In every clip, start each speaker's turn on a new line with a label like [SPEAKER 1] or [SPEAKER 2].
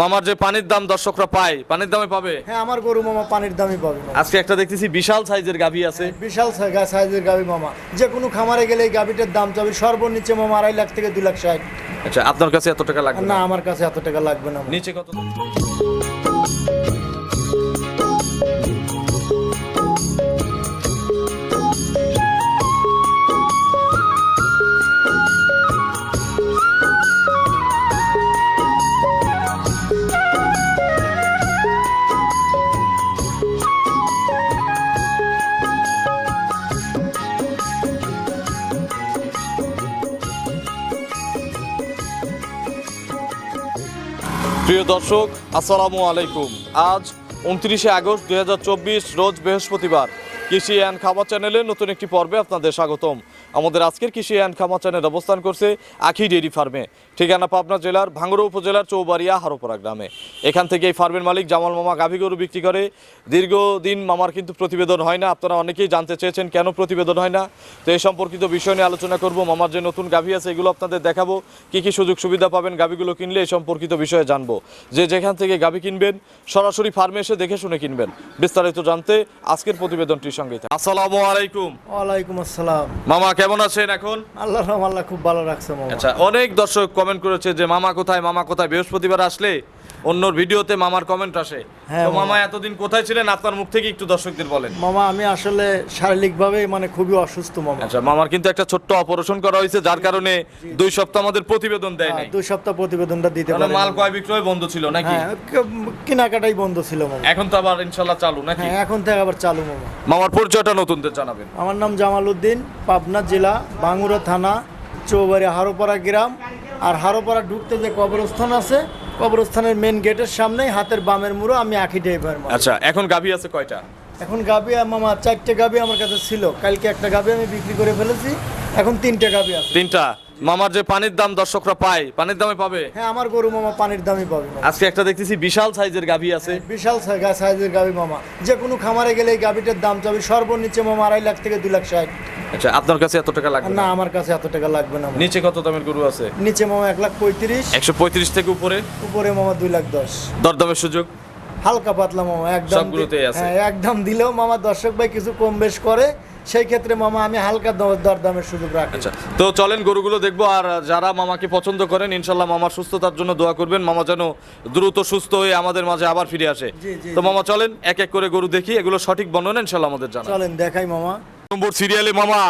[SPEAKER 1] মামার যে পানির দাম দর্শকরা পায় পানির দামে পাবে?
[SPEAKER 2] হ্যাঁ আমার গরু মামা পানির দামই পাবে
[SPEAKER 1] আজকে একটা দেখতেছি বিশাল সাইজের গাভী আছে।
[SPEAKER 2] বিশাল সাইজের গাবি মামা। যে কোনো খামারে গেলে এই গাবিটার দাম চাবে। সর্বনিচে মামা আড়াই লাখ থেকে দু লাখ ষাট।
[SPEAKER 1] আচ্ছা আপনার কাছে এত টাকা লাগবে
[SPEAKER 2] না আমার কাছে এত টাকা লাগবে না
[SPEAKER 1] নিচে কত প্রিয় দর্শক আসসালামু আলাইকুম। আজ উনত্রিশে আগস্ট দু হাজার চব্বিশ রোজ বৃহস্পতিবার। কৃষি অ্যান্ড খামার চ্যানেলে নতুন একটি পর্বে আপনাদের স্বাগতম। আমাদের আজকের কৃষি অ্যান্ড খামার চ্যানেল অবস্থান করছে আখি ডেইরি ফার্মে, ঠিকানা পাবনা জেলার ভাঙ্গুড়া উপজেলার চৌবাড়িয়া হারোপাড়া গ্রামে। এখান থেকে এই ফার্মের মালিক জামাল মামা গাভী গরু বিক্রি করে। দীর্ঘদিন মামার কিন্তু প্রতিবেদন হয় না, আপনারা অনেকেই জানতে চেয়েছেন কেন প্রতিবেদন হয় না। তো এই সম্পর্কিত বিষয় নিয়ে আলোচনা করব, মামার যে নতুন গাভী আছে এগুলো আপনাদের দেখাবো। কি কি সুযোগ সুবিধা পাবেন গাভীগুলো কিনলে এই সম্পর্কিত বিষয়ে জানব। যে যেখান থেকে গাভী কিনবেন, সরাসরি ফার্মে এসে দেখে শুনে কিনবেন। বিস্তারিত জানতে আজকের প্রতিবেদনটির সঙ্গে থাকুন। আসসালামু আলাইকুম।
[SPEAKER 2] ওয়ালাইকুম আসসালাম।
[SPEAKER 1] মামা কেমন আছেন এখন?
[SPEAKER 2] আল্লাহ রহম আল্লাহ খুব ভালো রাখছে মামা।
[SPEAKER 1] আচ্ছা অনেক দর্শক কমেন্ট করেছে যে মামা কোথায়? মামা কোথায়? বৃহস্পতিবার আসলে অন্য ভিডিওতে মামার কমেন্ট আসে।
[SPEAKER 2] হ্যাঁ,
[SPEAKER 1] তো
[SPEAKER 2] মামা।
[SPEAKER 1] এতদিন কোথায় ছিলেন? আপনার মুখ থেকে একটু দর্শকদের বলেন।
[SPEAKER 2] মামা আমি আসলে শারীরিকভাবে মানে খুবই অসুস্থ মামা।
[SPEAKER 1] আচ্ছা মামার কিন্তু একটা ছোট্ট অপারেশন করা হয়েছে যার কারণে দুই সপ্তাহ আমাদের প্রতিবেদন দেয় নাই।
[SPEAKER 2] দুই সপ্তাহ প্রতিবেদনটা দিতে পারি
[SPEAKER 1] মাল কয় বিক্রয় বন্ধ ছিল নাকি?
[SPEAKER 2] হ্যাঁ কেনাকাটাই বন্ধ ছিল মামা।
[SPEAKER 1] এখন তো আবার ইনশাল্লাহ চালু নাকি?
[SPEAKER 2] হ্যাঁ এখন থেকে আবার চালু মামা।
[SPEAKER 1] মামার পরিচয়টা নতুনদের জানাবেন।
[SPEAKER 2] আমার নাম জামাল উদ্দিন পাবনা জেলা বাঙ্গুরা থানা চৌবাড়ি হারোপাড়া গ্রাম। আর হারোপাড়া ঢুকতে যে কবরস্থান আছে কবরস্থানের মেন গেটের সামনেই হাতের বামের মুড়ো আমি আঁকি ড্রাইভার
[SPEAKER 1] আচ্ছা এখন গাভী আছে কয়টা?
[SPEAKER 2] এখন গাবি মামা চারটে গাবি আমার কাছে ছিল। কালকে একটা গাবি আমি বিক্রি করে ফেলেছি এখন তিনটে গাবি আছে।
[SPEAKER 1] তিনটা? মামার যে পানির দাম দর্শকরা পায় পানির দামে পাবে?
[SPEAKER 2] হ্যাঁ আমার গরু মামা পানির দামই পাবে
[SPEAKER 1] আজকে একটা দেখতেছি বিশাল সাইজের গাভী আছে।
[SPEAKER 2] বিশাল সাইজের গাবি মামা। যে কোনো খামারে গেলে এই গাবিটার দাম চাবে সর্বনিচে মামা আড়াই লাখ থেকে দুই লাখ ষাট।
[SPEAKER 1] আচ্ছা আপনার কাছে এত টাকা লাগবে
[SPEAKER 2] না আমার কাছে এত টাকা লাগবে না
[SPEAKER 1] নিচে কত দামের গরু আছে?
[SPEAKER 2] নিচে মামা এক লাখ পঁয়ত্রিশ।
[SPEAKER 1] একশো পঁয়ত্রিশ থেকে উপরে?
[SPEAKER 2] উপরে মামা দুই লাখ দশ।
[SPEAKER 1] দরদামের সুযোগ?
[SPEAKER 2] হালকা পাতলা মামা একদম। হ্যাঁ একদম দিলেও মামা দর্শক ভাই কিছু কম বেশ করে। সেই ক্ষেত্রে মামা আমি হালকা দরদামের সুযোগ রাখি।
[SPEAKER 1] আচ্ছা তো চলেন গরুগুলো দেখব আর যারা মামাকে পছন্দ করেন ইনশাল্লাহ মামার সুস্থতার জন্য দোয়া করবেন। মামা যেন দ্রুত সুস্থ হয়ে আমাদের মাঝে আবার ফিরে আসে। তো মামা চলেন এক এক করে গরু দেখি এগুলো সঠিক বর্ণনা ইনশাল্লাহ আমাদের জানা
[SPEAKER 2] চলেন দেখাই মামা।
[SPEAKER 1] নম্বর সিরিয়ালে মামা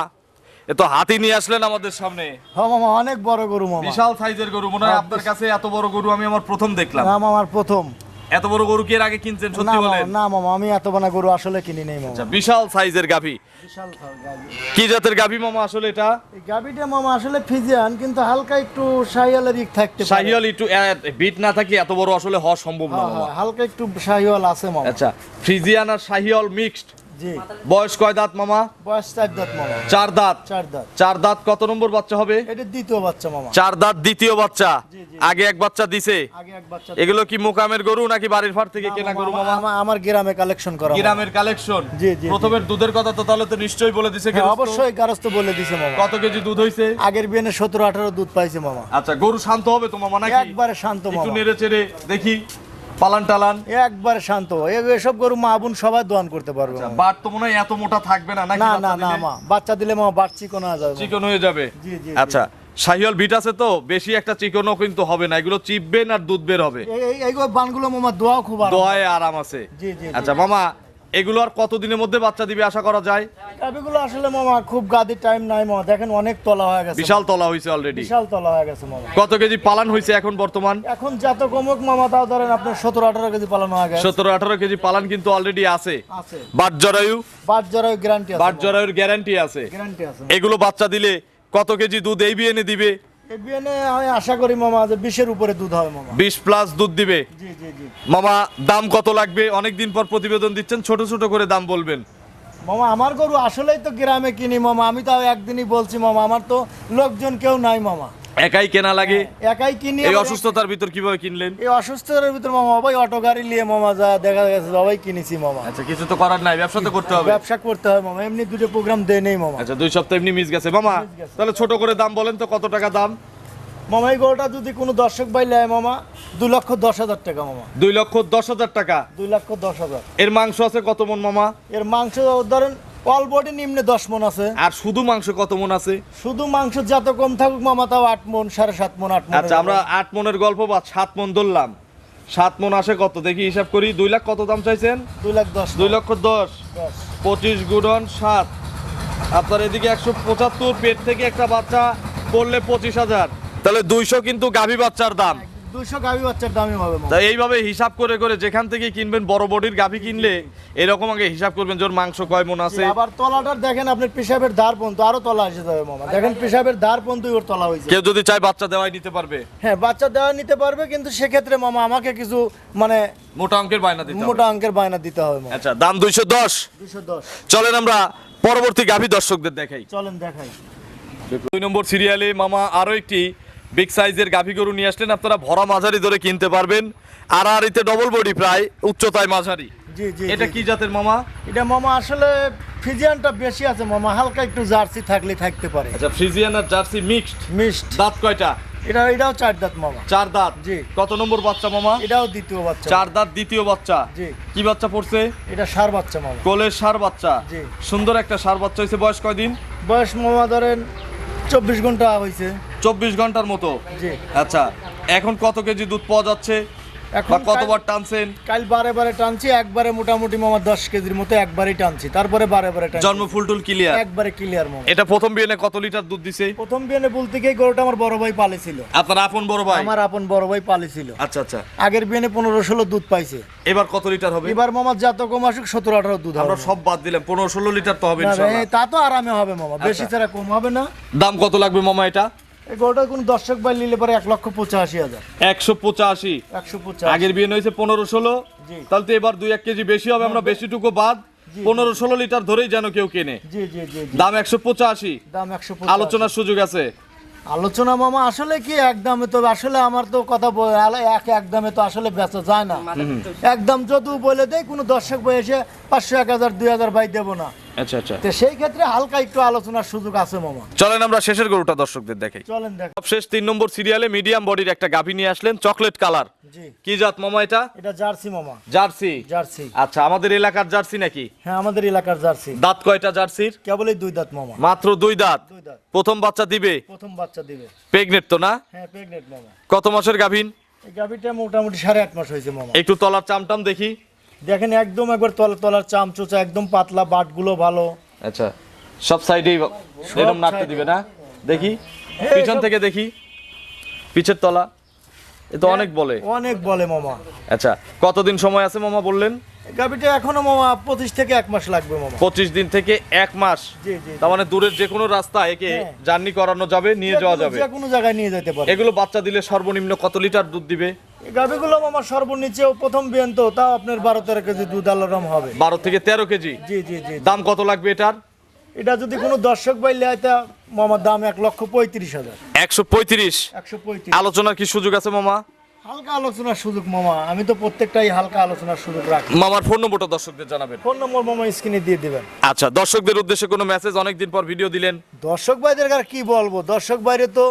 [SPEAKER 1] এ তো হাতি নিয়ে আসলেন আমাদের সামনে।
[SPEAKER 2] হ্যাঁ মামা অনেক বড় গরু মামা।
[SPEAKER 1] বিশাল সাইজের গরু মনে হয় আপনার কাছে এত বড় গরু আমি আমার প্রথম দেখলাম।
[SPEAKER 2] আমার প্রথম।
[SPEAKER 1] এত বড় গরু কি এর আগে কিনছেন সত্যি বলেন?
[SPEAKER 2] না মামা আমি এত বড় গরু আসলে কিনি নাই মামা।
[SPEAKER 1] আচ্ছা বিশাল সাইজের গাভী।
[SPEAKER 2] বিশাল গাবি
[SPEAKER 1] কি জাতের গাভী মামা আসলে এটা?
[SPEAKER 2] এই গাবিটা মামা আসলে ফিজিয়ান কিন্তু হালকা একটু শাহিয়ালের ইক থাকতে পারে।
[SPEAKER 1] শাহিয়াল একটু বিট না থাকি এত বড় আসলে হওয়া সম্ভব না
[SPEAKER 2] হ্যাঁ,
[SPEAKER 1] মামা।
[SPEAKER 2] হ্যাঁ, হালকা একটু শাহিয়াল আছে মামা।
[SPEAKER 1] আচ্ছা ফিজিয়ান আর শাহিয়াল মিক্সড। বয়স কয় দাঁত মামা?
[SPEAKER 2] বয়স চার দাঁত মামা।
[SPEAKER 1] চার দাঁত?
[SPEAKER 2] চার দাঁত।
[SPEAKER 1] চার দাঁত কত নম্বর বাচ্চা হবে?
[SPEAKER 2] এটা দ্বিতীয় বাচ্চা মামা।
[SPEAKER 1] চার দাঁত দ্বিতীয় বাচ্চা। আগে এক বাচ্চা দিছে?
[SPEAKER 2] আগে এক বাচ্চা
[SPEAKER 1] এগুলো কি মোকামের গরু নাকি বাড়ির ফার থেকে কেনা গরু মামা?
[SPEAKER 2] আমার- গ্রামে কালেকশন করা
[SPEAKER 1] গ্রামের কালেকশন
[SPEAKER 2] জি, জি।
[SPEAKER 1] প্রথমের দুধের কথা তো তাহলে তো নিশ্চয়ই বলে দিছে
[SPEAKER 2] হ্যাঁ, অবশ্যই গারস্থ বলে দিছে মামা।
[SPEAKER 1] কত কেজি দুধ হইছে?
[SPEAKER 2] আগের বিয়ানে সতেরো আঠারো দুধ পাইছে মামা।
[SPEAKER 1] আচ্ছা গরু শান্ত হবে তো মামা নাকি?
[SPEAKER 2] একবারে শান্ত
[SPEAKER 1] একটু
[SPEAKER 2] মামা।
[SPEAKER 1] নেড়ে চেড়ে দেখি। পালান টালান
[SPEAKER 2] একবারে শান্ত। এসব গরু মা বোন সবাই দোয়ান করতে পারবে মামা।
[SPEAKER 1] বাট তো মনে হয় এত মোটা থাকবে না
[SPEAKER 2] না না না মা। বাচ্চা দিলে মামা বাট চিকন হয়ে যাবে
[SPEAKER 1] চিকন হয়ে যাবে। আচ্ছা শাহিওয়াল বিট আছে তো? বেশি একটা চিকনও কিন্তু হবে না। এগুলো চিপবেন আর দুধ বের হবে।
[SPEAKER 2] এই- বানগুলো মামা দোয়া খুব।
[SPEAKER 1] দোয়ায় আরাম আছে। আচ্ছা মামা এগুলো আর কতদিনের মধ্যে বাচ্চা দিবে আশা করা যায়?
[SPEAKER 2] গাভিগুলো আসলে মামা খুব গাদির টাইম নাই মামা। দেখেন অনেক তলা হয়ে গেছে।
[SPEAKER 1] বিশাল তলা হয়েছে অলরেডি
[SPEAKER 2] বিশাল তলা হয়ে গেছে মামা।
[SPEAKER 1] কত কেজি পালন হয়েছে এখন বর্তমান?
[SPEAKER 2] এখন যত কমক মামা তাও ধরেন আপনার সতেরো আঠারো কেজি পালন হয়ে গেছে।
[SPEAKER 1] সতেরো আঠারো কেজি পালন কিন্তু অলরেডি আছে।
[SPEAKER 2] আছে।
[SPEAKER 1] বাট জরায়ু?
[SPEAKER 2] বাট জরায় গ্যারান্টি আছে
[SPEAKER 1] বাট জরায়ুর গ্যারান্টি আছে।
[SPEAKER 2] গ্যারান্টি আছে
[SPEAKER 1] এগুলো বাচ্চা দিলে কত কেজি দুধ এই বিয়ে দিবে?
[SPEAKER 2] বিয়ানে আমি আশা করি মামা যে বিশের উপরে দুধ হবে মামা।
[SPEAKER 1] বিশ প্লাস দুধ দিবে।
[SPEAKER 2] জি জি জি।
[SPEAKER 1] মামা দাম কত লাগবে? অনেকদিন পর প্রতিবেদন দিচ্ছেন ছোট ছোট করে দাম বলবেন।
[SPEAKER 2] মামা আমার গরু আসলেই তো গ্রামে কিনি মামা আমি তাও একদিনই বলছি মামা আমার তো লোকজন কেউ নাই মামা।
[SPEAKER 1] একাই কেনা লাগে?
[SPEAKER 2] একাই কিনি
[SPEAKER 1] এই অসুস্থতার ভিতর কীভাবে কিনলেন?
[SPEAKER 2] এই অসুস্থতার ভিতর মামা ভাই অটো গাড়ি নিয়ে মামা যা দেখা গেছে সবাই কিনেছি মামা।
[SPEAKER 1] আচ্ছা কিছু তো করার নাই ব্যবসা তো করতে হবে।
[SPEAKER 2] ব্যবসা করতে হয় মামা এমনি দুটো প্রোগ্রাম দেয় নেই মামা।
[SPEAKER 1] আচ্ছা দুই সপ্তাহ এমনি মিস গেছে। মামা তাহলে ছোট করে দাম বলেন তো কত টাকা দাম?
[SPEAKER 2] মামা এই গরুটা যদি কোনো দর্শক ভাই নেয় মামা দুই লক্ষ দশ হাজার টাকা মামা।
[SPEAKER 1] দুই লক্ষ দশ হাজার টাকা?
[SPEAKER 2] দুই লক্ষ দশ হাজার।
[SPEAKER 1] এর মাংস আছে কত মন মামা?
[SPEAKER 2] এর মাংস ধরেন অল বডি নিম্নে দশ মন আছে।
[SPEAKER 1] আর শুধু মাংস কত মন আছে?
[SPEAKER 2] শুধু মাংস যত কম থাকুক মামা তাও আট মন সাড়ে সাত মন আট মন
[SPEAKER 1] আচ্ছা আমরা আট মনের গল্প বা সাত মন ধরলাম। সাত মন আসে কত? দেখি হিসাব করি। দুই লাখ কত দাম চাইছেন?
[SPEAKER 2] দুই লাখ দশ
[SPEAKER 1] দুই লক্ষ দশ। পঁচিশ গুণন সাত। আপনার এদিকে একশো পঁচাত্তর পেট থেকে একটা বাচ্চা পড়লে পঁচিশ হাজার। তাহলে দুইশো কিন্তু গাভী বাচ্চার দাম।
[SPEAKER 2] দুইশো গাভি বাচ্চার দামই হবে
[SPEAKER 1] তা এইভাবে হিসাব করে করে যেখান থেকে কিনবেন বড় বডির গাভী কিনলে এরকম আগে হিসাব করবেন ওর মাংস কয় মন আছে?
[SPEAKER 2] আবার তলাটার দেখেন আপনার পেশাবের ধার পর্যন্ত আরও তলা এসে যাবে মামা দেখেন পেশাবের ধার পর্যন্ত ওর তলা হয়েছে।
[SPEAKER 1] কেউ যদি চায় বাচ্চা দেওয়াই নিতে পারবে?
[SPEAKER 2] হ্যাঁ বাচ্চা দেওয়া নিতে পারবে কিন্তু সেক্ষেত্রে মামা আমাকে কিছু মানে
[SPEAKER 1] মোটা অঙ্কের বায়না দিতে হবে।
[SPEAKER 2] মোটা অঙ্কের বায়না দিতে হবে মামা
[SPEAKER 1] আচ্ছা দাম দুইশো দশ।
[SPEAKER 2] দুশো দশ।
[SPEAKER 1] চলেন আমরা পরবর্তী গাভী দর্শকদের দেখাই।
[SPEAKER 2] চলেন দেখাই।
[SPEAKER 1] দুই নম্বর সিরিয়ালে মামা আরও একটি বিগ সাইজের গাভী গরু নিয়ে আসলেন। আপনারা ভরা মাঝারি ধরে কিনতে পারবেন। আর আর এতে ডবল বডি প্রায় উচ্চতায় মাঝারি।
[SPEAKER 2] জি জি
[SPEAKER 1] এটা কি জাতের মামা?
[SPEAKER 2] এটা মামা আসলে ফিজিয়ানটা বেশি আছে মামা হালকা একটু জার্সি থাকলে থাকতে পারে।
[SPEAKER 1] আচ্ছা ফ্রিজিয়ান আর জার্সি মিক্সড
[SPEAKER 2] মিক্সড
[SPEAKER 1] দাঁত কয়টা?
[SPEAKER 2] এটা এটাও চার দাঁত মামা।
[SPEAKER 1] চার দাঁত?
[SPEAKER 2] জি।
[SPEAKER 1] কত নম্বর বাচ্চা মামা?
[SPEAKER 2] এটাও দ্বিতীয় বাচ্চা।
[SPEAKER 1] চার দাঁত দ্বিতীয় বাচ্চা?
[SPEAKER 2] জি।
[SPEAKER 1] কি বাচ্চা পড়ছে?
[SPEAKER 2] এটা সার বাচ্চা মামা।
[SPEAKER 1] কোলের সার বাচ্চা।
[SPEAKER 2] জি।
[SPEAKER 1] সুন্দর একটা সার বাচ্চা হয়েছে। বয়স কয়দিন?
[SPEAKER 2] বয়স মামা ধরেন চব্বিশ ঘণ্টা হয়েছে।
[SPEAKER 1] চব্বিশ ঘণ্টার মতো। আচ্ছা এখন কত কেজি দুধ পাওয়া যাচ্ছে?
[SPEAKER 2] এখন
[SPEAKER 1] কতবার টানছেন?
[SPEAKER 2] কাল বারে বারে টানছি একবারে মোটামুটি মামা দশ কেজির মতো একবারেই টানছি তারপরে বারে বারে টানছি।
[SPEAKER 1] জন্ম ফুলটুল ক্লিয়ার
[SPEAKER 2] একবারে ক্লিয়ার মামা।
[SPEAKER 1] এটা প্রথম বিয়েনে কত লিটার দুধ দিছে?
[SPEAKER 2] প্রথম বিয়ানে বলতে গিয়ে গরুটা আমার বড় ভাই পালেছিল।
[SPEAKER 1] আপনার আপন বড় ভাই?
[SPEAKER 2] আমার আপন বড় ভাই পালেছিল।
[SPEAKER 1] আচ্ছা আচ্ছা।
[SPEAKER 2] আগের বিয়ানে পনেরো ষোলো দুধ পাইছে।
[SPEAKER 1] এবার কত লিটার হবে?
[SPEAKER 2] এবার মামা যত কম আসুক সতেরো আঠারো দুধ
[SPEAKER 1] আমরা সব বাদ দিলাম পনেরো ষোলো লিটার তো হবে
[SPEAKER 2] না, তা তো আরামে হবে মামা বেশি
[SPEAKER 1] আচ্ছা।
[SPEAKER 2] ছাড়া কম হবে না।
[SPEAKER 1] দাম কত লাগবে মামা এটা?
[SPEAKER 2] এই গরুটা কোন দর্শক ভাই নিলে পরে এক লক্ষ পঁচাশি হাজার।
[SPEAKER 1] একশো পঁচাশি।
[SPEAKER 2] একশো পঁচাশি।
[SPEAKER 1] আগের বিয়ে হয়েছে পনেরো ষোলো। তাহলে তো এবার দুই এক কেজি বেশি হবে আমরা বেশিটুকু বাদ। পনেরো ষোলো লিটার ধরেই যেন কেউ কেনে।
[SPEAKER 2] জি জি জি জি।
[SPEAKER 1] দাম একশো পঁচাশি।
[SPEAKER 2] দাম একশো
[SPEAKER 1] আলোচনার সুযোগ আছে।
[SPEAKER 2] আলোচনা মামা আসলে কি একদমে তো আসলে আমার তো কথা বল- আলে- এক একদমে তো আসলে বেচা যায় না। একদম যদি বলে দেয় কোনো দর্শক বই এসে পাঁচশো এক হাজার দুই হাজার ভাই দেবো না।
[SPEAKER 1] আচ্ছা আচ্ছা।
[SPEAKER 2] তো সেই ক্ষেত্রে হালকা একটু আলোচনার সুযোগ আছে মামা।
[SPEAKER 1] চলেন আমরা শেষের গরুটা দর্শকদের দেখাই
[SPEAKER 2] চলেন দেখ।
[SPEAKER 1] সবশেষ তিন নম্বর সিরিয়ালে মিডিয়াম বডির একটা গাভী নিয়ে আসলেন চকলেট কালার
[SPEAKER 2] জি।
[SPEAKER 1] কি জাত মামা এটা?
[SPEAKER 2] এটা জার্সি মামা।
[SPEAKER 1] জার্সি?
[SPEAKER 2] জার্সি।
[SPEAKER 1] আচ্ছা আমাদের এলাকার জার্সি নাকি?
[SPEAKER 2] হ্যাঁ আমাদের এলাকার জার্সি।
[SPEAKER 1] দাঁত কয়টা জার্সির?
[SPEAKER 2] কেবলই দুই দাঁত মামা।
[SPEAKER 1] মাত্র দুই দাঁত।
[SPEAKER 2] দুই দাঁত।
[SPEAKER 1] প্রথম বাচ্চা দিবে?
[SPEAKER 2] প্রথম বাচ্চা দিবে।
[SPEAKER 1] প্রেগনেট তো না?
[SPEAKER 2] হ্যাঁ প্রেগনেন্ট মামা।
[SPEAKER 1] কত মাসের গাভীন?
[SPEAKER 2] এই গাভিটা মোটামুটি সাড়ে আট মাস হয়েছে মামা।
[SPEAKER 1] একটু তলার চামটাম দেখি।
[SPEAKER 2] দেখেন একদম একবার তলা তলার চাম চোচা একদম পাতলা বাটগুলো ভালো।
[SPEAKER 1] আচ্ছা সব সাইডেই এরকম নাড়তে। দিবে না? দেখি পিছন থেকে দেখি। পিছের তলা এ তো অনেক বলে।
[SPEAKER 2] অনেক বলে মামা।
[SPEAKER 1] আচ্ছা কতদিন সময় আছে মামা বললেন?
[SPEAKER 2] গাভিটা এখনও মামা পঁচিশ থেকে এক মাস লাগবে মামা।
[SPEAKER 1] পঁচিশ দিন থেকে এক মাস?
[SPEAKER 2] জি জি
[SPEAKER 1] তার মানে দূরের যে কোনো রাস্তা একে
[SPEAKER 2] হ্যাঁ।
[SPEAKER 1] জার্নি করানো যাবে নিয়ে যাওয়া যাবে।
[SPEAKER 2] কোনো জায়গায় নিয়ে যেতে পারে।
[SPEAKER 1] এগুলো বাচ্চা দিলে সর্বনিম্ন কত লিটার দুধ দিবে?
[SPEAKER 2] গাভিগুলো মামা সর্বনিচেও প্রথম বিয়ান তো তাও আপনার বারো তেরো কেজি দুধ আলোরম হবে।
[SPEAKER 1] বারো থেকে তেরো কেজি?
[SPEAKER 2] জি জি জি
[SPEAKER 1] দাম কত লাগবে এটার?
[SPEAKER 2] এটা যদি কোনো দর্শক বাই লেয় তা মামার দাম এক লক্ষ পঁয়ত্রিশ হাজার।
[SPEAKER 1] একশো পঁয়ত্রিশ?
[SPEAKER 2] একশো পঁয়ত্রিশ।
[SPEAKER 1] আলোচনার কি সুযোগ আছে মামা?
[SPEAKER 2] হালকা আলোচনার সুযোগ মামা। আমি তো প্রত্যেকটাই হালকা আলোচনার সুযোগ রাখি।
[SPEAKER 1] মামার ফোন নম্বরটা দর্শকদের জানাবেন।
[SPEAKER 2] ফোন নম্বর মামা স্ক্রিনে দিয়ে দিবেন।
[SPEAKER 1] আচ্ছা দর্শকদের উদ্দেশ্যে কোনো মেসেজ অনেকদিন পর ভিডিও দিলেন।
[SPEAKER 2] দর্শক ভাইদের আর কি বলব? দর্শক বাইরে তো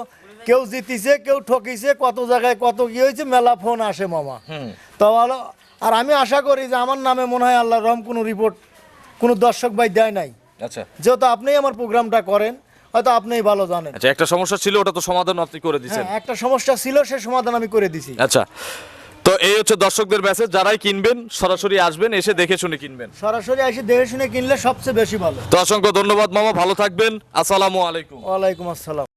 [SPEAKER 2] কেউ জিতিছে কেউ ঠকিছে কত জায়গায় কত কি হয়েছে মেলা ফোন আসে মামা। তো ভালো আর আমি আশা করি যে আমার নামে মনে হয় আল্লাহ রহম কোনো রিপোর্ট কোনো দর্শক ভাই দেয় নাই।
[SPEAKER 1] আচ্ছা।
[SPEAKER 2] যেহেতু আপনিই আমার প্রোগ্রামটা করেন হয়তো আপনিই ভালো জানেন।
[SPEAKER 1] আচ্ছা একটা সমস্যা ছিল ওটা তো সমাধান আপনি করে দিচ্ছেন
[SPEAKER 2] হ্যাঁ একটা সমস্যা ছিল সে সমাধান আমি করে দিছি।
[SPEAKER 1] আচ্ছা। তো এই হচ্ছে দর্শকদের মেসেজ যারাই কিনবেন সরাসরি আসবেন এসে দেখে শুনে কিনবেন।
[SPEAKER 2] সরাসরি এসে দেখে শুনে কিনলে সবচেয়ে বেশি ভালো।
[SPEAKER 1] তো অসংখ্য ধন্যবাদ মামা ভালো থাকবেন। আসসালামু আলাইকুম।
[SPEAKER 2] ওয়ালাইকুম আসসালাম।